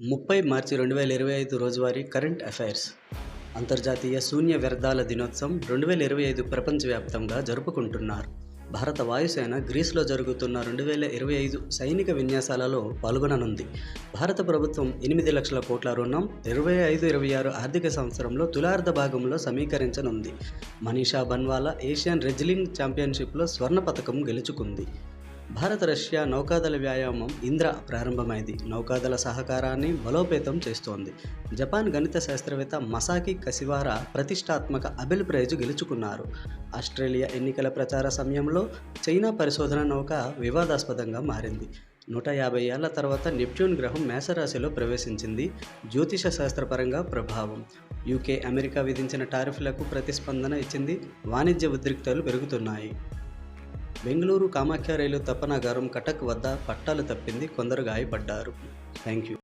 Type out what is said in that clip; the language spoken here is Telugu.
ముప్పై మార్చి రెండు వేల ఇరవై ఐదు రోజువారీ కరెంట్ అఫైర్స్. అంతర్జాతీయ శూన్య వ్యర్థాల దినోత్సవం రెండు వేల ఇరవై ఐదు ప్రపంచవ్యాప్తంగా జరుపుకుంటున్నారు. భారత వాయుసేన గ్రీస్లో జరుగుతున్న రెండు వేల ఇరవై ఐదు సైనిక విన్యాసాలలో పాల్గొననుంది. భారత ప్రభుత్వం ఎనిమిది లక్షల కోట్ల రుణం ఇరవై ఐదు ఇరవై ఆరు ఆర్థిక సంవత్సరంలో తులార్ధ భాగంలో సమీకరించనుంది. మనీషా బన్వాలా ఏషియన్ రెజ్లింగ్ ఛాంపియన్షిప్లో స్వర్ణ పథకం గెలుచుకుంది. భారత రష్యా నౌకాదళ వ్యాయామం ఇంద్ర ప్రారంభమైంది. నౌకాదళ సహకారాన్ని బలోపేతం చేస్తోంది. జపాన్ గణిత శాస్త్రవేత్త మసాకి కసివారా ప్రతిష్టాత్మక అబెల్ ప్రైజు గెలుచుకున్నారు. ఆస్ట్రేలియా ఎన్నికల ప్రచార సమయంలో చైనా పరిశోధన నౌక వివాదాస్పదంగా మారింది. నూట యాభై ఏళ్ళ తర్వాత నెప్ట్యూన్ గ్రహం మేషరాశిలో ప్రవేశించింది. జ్యోతిష శాస్త్రపరంగా ప్రభావం. యూకే అమెరికా విధించిన టారిఫ్లకు ప్రతిస్పందన ఇచ్చింది. వాణిజ్య ఉద్రిక్తలు పెరుగుతున్నాయి. బెంగళూరు కామాఖ్య రైలు తపనగరం కటక్ వద్ద పట్టాలు తప్పింది కొందరు గాయపడ్డారు. Thank you